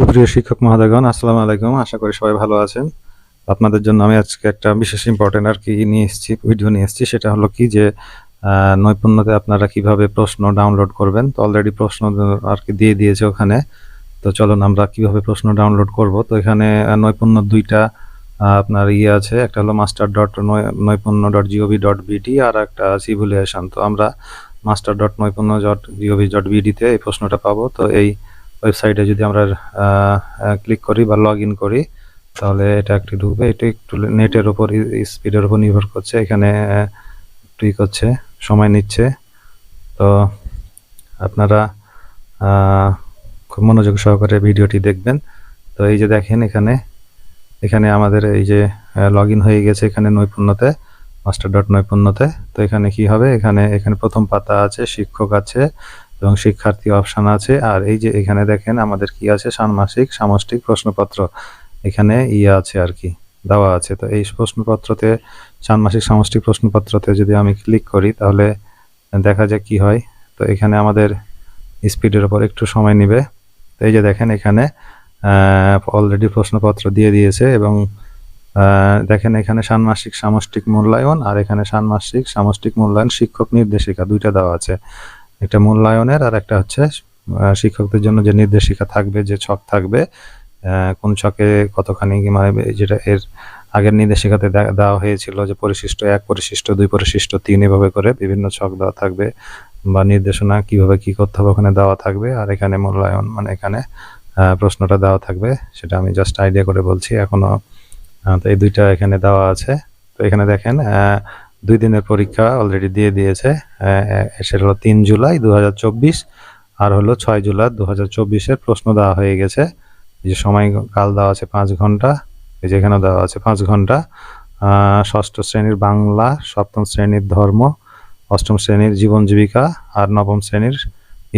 সুপ্রিয় শিক্ষক মহোদয়গণ, আসসালামু আলাইকুম। আশা করি সবাই ভালো আছেন। আপনাদের জন্য আমি আজকে একটা বিশেষ ইম্পর্টেন্ট আর কি নিয়ে এসেছি ভিডিও নিয়ে এসেছি। সেটা হলো কি যে নৈপুণ্যতে আপনারা কীভাবে প্রশ্ন ডাউনলোড করবেন। তো অলরেডি প্রশ্ন আর কি দিয়ে দিয়েছে ওখানে। তো চলুন আমরা কীভাবে প্রশ্ন ডাউনলোড করব। তো এখানে নৈপুণ্য দুইটা আপনার ইয়ে আছে। একটা হলো master dot Naipunno dot G O V dot BD আর একটা সিভিলিয়েশন তো আমরা master dot Naipunno dot G O V dot বিডিতে এই প্রশ্নটা পাবো। তো এই ওয়েবসাইটে যদি আমরা ক্লিক করি বা লগ করি, তাহলে এটা একটি ঢুকবে। এটা একটু নেটের ওপর স্পিডের ওপর নির্ভর করছে। এখানে একটু করছে সময় নিচ্ছে। তো আপনারা খুব মনোযোগ সহকারে ভিডিওটি দেখবেন। তো এই যে দেখেন এখানে এখানে আমাদের এই যে লগ হয়ে গেছে এখানে নৈপুণ্যতে মাস্টার ডট নৈপুণ্যতে। তো এখানে কি হবে? এখানে এখানে প্রথম পাতা আছে, শিক্ষক আছে এবং শিক্ষার্থী অপশন আছে। আর এই যে এখানে দেখেন আমাদের কি আছে? ষান্মাসিক সামষ্টিক প্রশ্নপত্র। এখানে ইয়ে আছে আর কি, দেওয়া আছে। তো এই প্রশ্নপত্রতে, ষান্মাসিক সামষ্টিক প্রশ্নপত্রতে যদি আমি ক্লিক করি, তাহলে দেখা যায় কি হয়। তো এখানে আমাদের স্পিডের ওপর একটু সময় নেবে। তো এই যে দেখেন এখানে অলরেডি প্রশ্নপত্র দিয়ে দিয়েছে এবং দেখেন এখানে ষান্মাসিক সামষ্টিক মূল্যায়ন আর এখানে ষান্মাসিক সামষ্টিক মূল্যায়ন শিক্ষক নির্দেশিকা দুইটা দেওয়া আছে। একটা মূল্যায়নের আর একটা হচ্ছে শিক্ষকদের জন্য যে নির্দেশিকা থাকবে যে ছক থাকবে কোন ছকে কতখানি মানে যেটা এর আগের নির্দেশিকাতে দেওয়া হয়েছিল যে পরিশিষ্ট এক পরিশিষ্ট দুই পরিশিষ্ট তিন এভাবে করে বিভিন্ন ছক দেওয়া থাকবে বা নির্দেশনা কীভাবে কি করতে হবে ওখানে দেওয়া থাকবে আর এখানে মূল্যায়ন মানে এখানে প্রশ্নটা দেওয়া থাকবে সেটা আমি জাস্ট আইডিয়া করে বলছি এখনও। আহ, তো এই দুইটা এখানে দেওয়া আছে। তো এখানে দেখেন দুই দিনের পরীক্ষা অলরেডি দিয়ে দিয়েছে সেটা হলো তিন জুলাই দু হাজার চব্বিশ, আর হলো ছয় জুলাই দু হাজার প্রশ্ন দেওয়া হয়ে গেছে। যে সময় কাল দেওয়া আছে পাঁচ ঘণ্টা, এই যে এখানে দেওয়া আছে পাঁচ ঘণ্টা। ষষ্ঠ শ্রেণির বাংলা, সপ্তম শ্রেণির ধর্ম, অষ্টম শ্রেণির জীবন জীবিকা, আর নবম শ্রেণির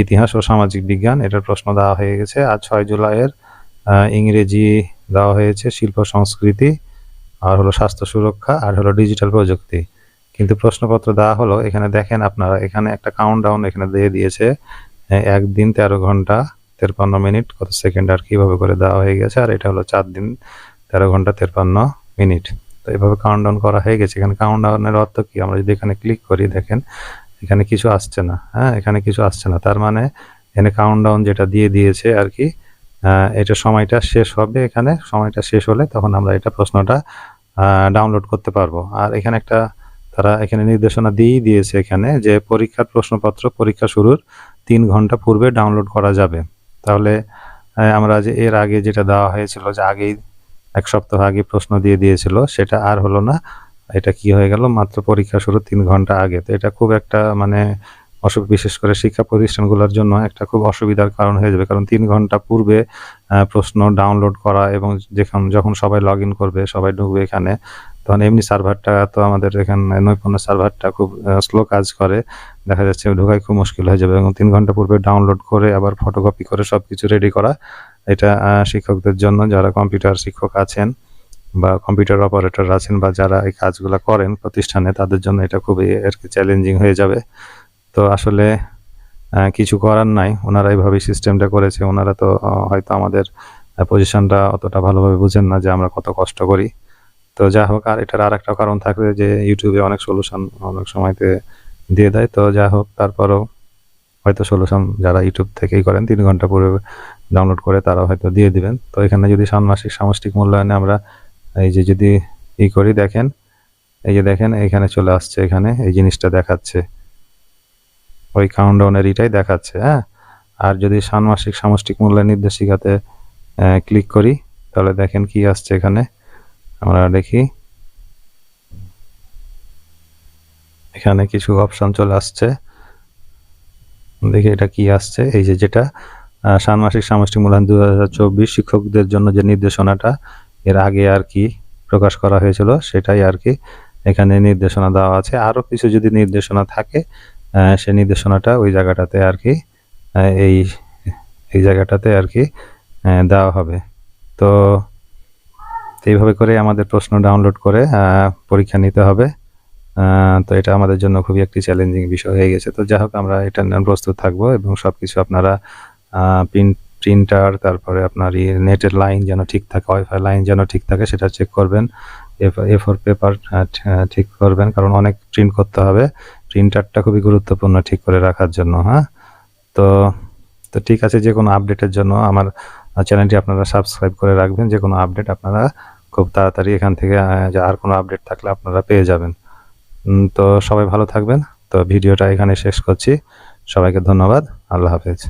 ইতিহাস ও সামাজিক বিজ্ঞান, এটার প্রশ্ন দেওয়া হয়ে গেছে। আর ছয় জুলাইয়ের ইংরেজি দেওয়া হয়েছে শিল্প, সংস্কৃতি, আর হলো স্বাস্থ্য সুরক্ষা, আর হলো ডিজিটাল প্রযুক্তি। কিন্তু প্রশ্নপত্র দেওয়া হলো, এখানে দেখেন আপনারা, এখানে একটা কাউন্টডাউন এখানে দিয়ে দিয়েছে একদিন তেরো ঘণ্টা, তেরপান্ন মিনিট, কত সেকেন্ড আর কীভাবে করে দেওয়া হয়ে গেছে, আর এটা হলো চার দিন, তেরো ঘণ্টা, তেরপান্ন মিনিট। তো এভাবে কাউন্টডাউন করা হয়ে গেছে, এখানে কাউন্টডাউনের অর্থ কি? আমরা যদি এখানে ক্লিক করি, দেখেন, এখানে কিছু আসছে না হ্যাঁ এখানে কিছু আসছে না, তার মানে এখানে কাউন্টডাউন যেটা দিয়ে দিয়েছে আর কি এটা সময়টা শেষ হবে এখানে, সময়টা শেষ হলে তখন আমরা এটা প্রশ্নটা ডাউনলোড করতে পারব। আর এখানে একটা তারা এখানে নির্দেশনা দিয়েই দিয়েছে এখানে যে পরীক্ষার প্রশ্নপত্র, পরীক্ষা শুরুর তিন ঘণ্টা পূর্বে ডাউনলোড করা যাবে। তাহলে আমরা যে এর আগে যেটা দেওয়া হয়েছিল যে আগেই এক সপ্তাহ আগে প্রশ্ন দিয়ে দিয়েছিল, সেটা আর হলো না। এটা কি হয়ে গেল? মাত্র পরীক্ষা শুরু তিন ঘণ্টা আগে। তো এটা খুব একটা মানে অসুখ বিশেষ করে শিক্ষা প্রতিষ্ঠানগুলোর জন্য একটা খুব অসুবিধার কারণ হয়ে যাবে। কারণ তিন ঘণ্টা পূর্বে প্রশ্ন ডাউনলোড করা এবং যেখান যখন সবাই লগ ইন করবে, সবাই ঢুকবে এখানে, তখন এমনি সার্ভারটা তো আমাদের এখানে নৈপুণ্য সার্ভারটা খুব স্লো কাজ করে। দেখা যাচ্ছে ঢোকাই খুব মুশকিল হয়ে যাবে এবং তিন ঘণ্টা পূর্বে ডাউনলোড করে আবার ফটোকপি করে সব কিছু রেডি করা, এটা শিক্ষকদের জন্য যারা কম্পিউটার শিক্ষক আছেন বা কম্পিউটার অপারেটর আছেন বা যারা এই কাজগুলো করেন প্রতিষ্ঠানে, তাদের জন্য এটা খুবই আর কি চ্যালেঞ্জিং হয়ে যাবে। তো আসলে কিছু করার নাই। ওনারা এইভাবে সিস্টেমটা করেছে। ওনারা তো হয়তো আমাদের পজিশনটা অতটা ভালোভাবে বুঝেন না যে আমরা কত কষ্ট করি। তো যা হোক, আর এটার আর একটা কারণ থাকবে যে ইউটিউবে অনেক সলিউশন অনেক সময়তে দিয়ে দেয়। তো যা হোক, তারপরেও হয়তো সলিউশন যারা ইউটিউব থেকেই করেন, তিন ঘণ্টা পরে ডাউনলোড করে তারা হয়তো দিয়ে দিবেন। তো এখানে যদি ষান্মাসিক, সামষ্টিক মূল্যায়নে আমরা এই যে যদি ই করি, দেখেন, এই যে দেখেন, এখানে চলে আসছে, এখানে এই জিনিসটা দেখাচ্ছে। ওই কাউন্টডাউনের এটাই দেখাচ্ছে হ্যাঁ? আর যদি ষান্মাসিক সামষ্টিক মূল্যায়ন নির্দেশিকাতে ক্লিক করি, তাহলে দেখেন কি আসছে এখানে। আমরা দেখি। এখানে কিছু অপশন চলে আসছে। দেখি এটা কি আসছে। এই যে যেটা ষান্মাসিক সামষ্টিক মূল্যায়ন দু হাজার চব্বিশ শিক্ষকদের জন্য যে নির্দেশনাটা, এর আগে আর কি প্রকাশ করা হয়েছিল, সেটাই আর কি এখানে নির্দেশনা দেওয়া আছে। আরও কিছু যদি নির্দেশনা থাকে সে নির্দেশনাটা ওই জায়গাটাতে আর কি এই এই জায়গাটাতে আর কি দেওয়া হবে। তো এইভাবে করে আমাদের প্রশ্ন ডাউনলোড করে পরীক্ষা নিতে হবে। তো এটা আমাদের জন্য খুবই একটি চ্যালেঞ্জিং বিষয় হয়ে গেছে। তো যাই হোক, আমরা এটা প্রস্তুত থাকব এবং সব কিছু আপনারা প্রিন্ট প্রিন্টার তারপরে আপনার নেটের লাইন যেন ঠিক থাকে ওয়াইফাই লাইন যেন ঠিক থাকে, সেটা চেক করবেন। এ ফোর পেপার ঠিক করবেন, কারণ অনেক প্রিন্ট করতে হবে। প্রিন্টারটা খুবই গুরুত্বপূর্ণ ঠিক করে রাখার জন্য হ্যাঁ? তো তো ঠিক আছে, যে কোনো আপডেটের জন্য আমার চ্যানেলটি আপনারা সাবস্ক্রাইব করে রাখবেন, যে কোনো আপডেট আপনারা খুব তাড়াতাড়ি এখান থেকে আর কোনো আপডেট থাকলে আপনারা পেয়ে যাবেন। তো সবাই ভালো থাকবেন। তো ভিডিওটা এখানে শেষ করছি। সবাইকে ধন্যবাদ। আল্লাহ হাফেজ।